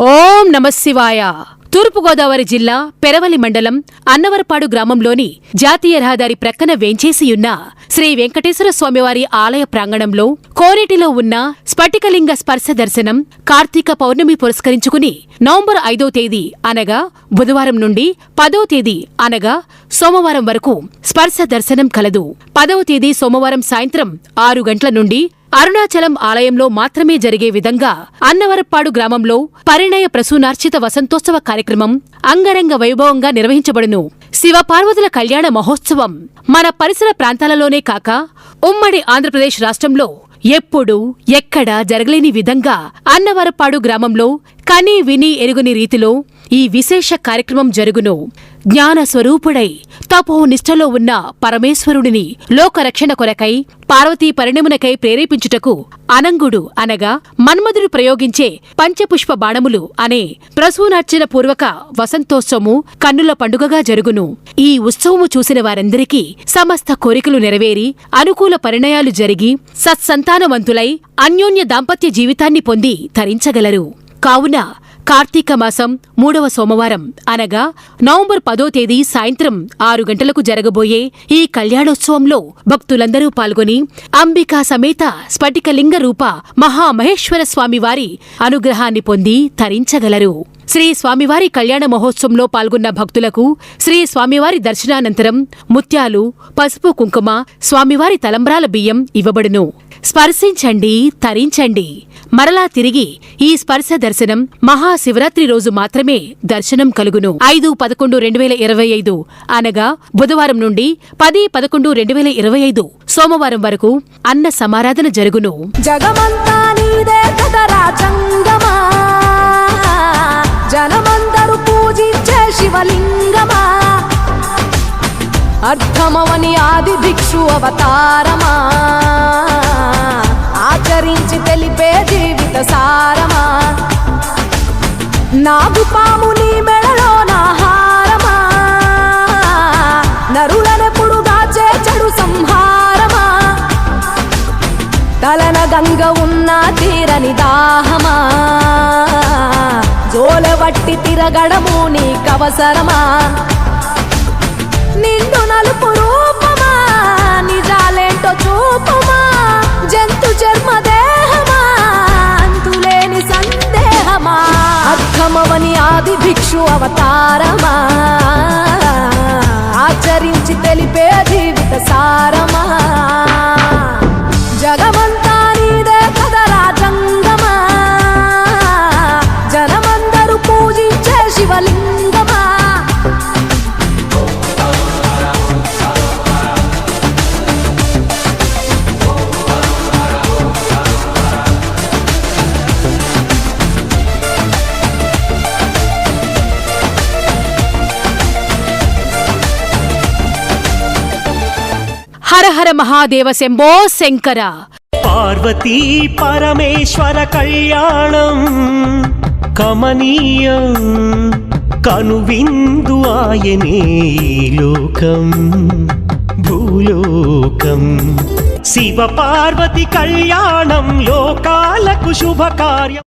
ఓం నమశివాయ తూర్పుగోదావరి జిల్లా పెరవలి మండలం అన్నవరపాడు గ్రామంలోని జాతీయ రహదారి ప్రక్కన వేంచేసియున్న శ్రీ వెంకటేశ్వర స్వామివారి ఆలయ ప్రాంగణంలో కోనేటిలో ఉన్న స్ఫటికలింగ స్పర్శ దర్శనం కార్తీక పౌర్ణమి పురస్కరించుకుని నవంబర్ ఐదో తేదీ అనగా బుధవారం నుండి పదో తేదీ అనగా సోమవారం వరకు స్పర్శ దర్శనం కలదు. పదవ తేదీ సోమవారం సాయంత్రం ఆరు గంటల నుండి అరుణాచలం ఆలయంలో మాత్రమే జరిగే విధంగా అన్నవరప్పాడు గ్రామంలో పరిణయ ప్రసూనార్చిత వసంతోత్సవ కార్యక్రమం అంగరంగ వైభవంగా నిర్వహించబడును. శివపార్వతుల కళ్యాణ మహోత్సవం మన పరిసర ప్రాంతాలలోనే కాక ఉమ్మడి ఆంధ్రప్రదేశ్ రాష్ట్రంలో ఎప్పుడు ఎక్కడా జరగలేని విధంగా అన్నవరపాడు గ్రామంలో కని విని ఎరుగుని రీతిలో ఈ విశేష కార్యక్రమం జరుగును. జ్ఞాన స్వరూపుడై తపో నిష్ఠలో ఉన్న పరమేశ్వరుడిని లోకరక్షణ కొరకై పార్వతీ పరిణమునకై ప్రేరేపించుటకు అనంగుడు అనగా మన్మధుడు ప్రయోగించే పంచపుష్ప బాణములు అనే ప్రసూనార్చన పూర్వక వసంతోత్సవము కన్నుల పండుగగా జరుగును. ఈ ఉత్సవము చూసిన వారందరికీ సమస్త కోరికలు నెరవేరి అనుకూల పరిణయాలు జరిగి సత్సంతానవంతులై అన్యోన్య దాంపత్య జీవితాన్ని పొంది తరించగలరు. కావున కార్తీక మాసం మూడవ సోమవారం. అనగా నవంబర్ పదో తేదీ సాయంత్రం ఆరు గంటలకు జరగబోయే ఈ కళ్యాణోత్సవంలో భక్తులందరూ పాల్గొని అంబికా సమేత స్ఫటికలింగ రూప మహామహేశ్వర స్వామివారి అనుగ్రహాన్ని పొంది తరించగలరు. శ్రీ స్వామివారి కళ్యాణ మహోత్సవంలో పాల్గొన్న భక్తులకు శ్రీ స్వామివారి దర్శనానంతరం ముత్యాలు పసుపు కుంకుమ స్వామివారి తలంబ్రాల బియ్యం ఇవ్వబడును. స్పర్శించండి తరించండి. మరలా తిరిగి ఈ స్పర్శ దర్శనం మహాశివరాత్రి రోజు మాత్రమే దర్శనం కలుగును. ఐదు పదకొండు రెండు వేల ఇరవై ఐదు అనగా బుధవారం నుండి పది పదకొండు రెండు వేల ఇరవై ఐదు సోమవారం వరకు అన్న సమారాధన జరుగును. జగమంతా నీదే కదరా లింగమా అర్థమవని ఆది భిక్షు అవతారమా? ఆచరించి తెలిపే జీవిత సారమా? నాగు పాము నీ మెడలో నాహారమా నరులనెప్పుడు దాచే చెడు సంహారమా? తలన గంగ ఉన్న తీరని దాహమా? తిరగడము నీకవసరమా? నిండు నలుపు రూపమా? నిజాలేంటో చూపమా? జంతు చర్మ దేహమా? అంతులేని సందేహమా? అర్థమవని ఆది భిక్షు అవతారమా? హర హర మహాదేవ శంభో శంకర. పార్వతీ పరమేశ్వర కళ్యాణం కమనీయం కనువిందు ఆయనే లోకం భూలోకం. శివ పార్వతి కళ్యాణం లోకాలకు శుభకార్యం.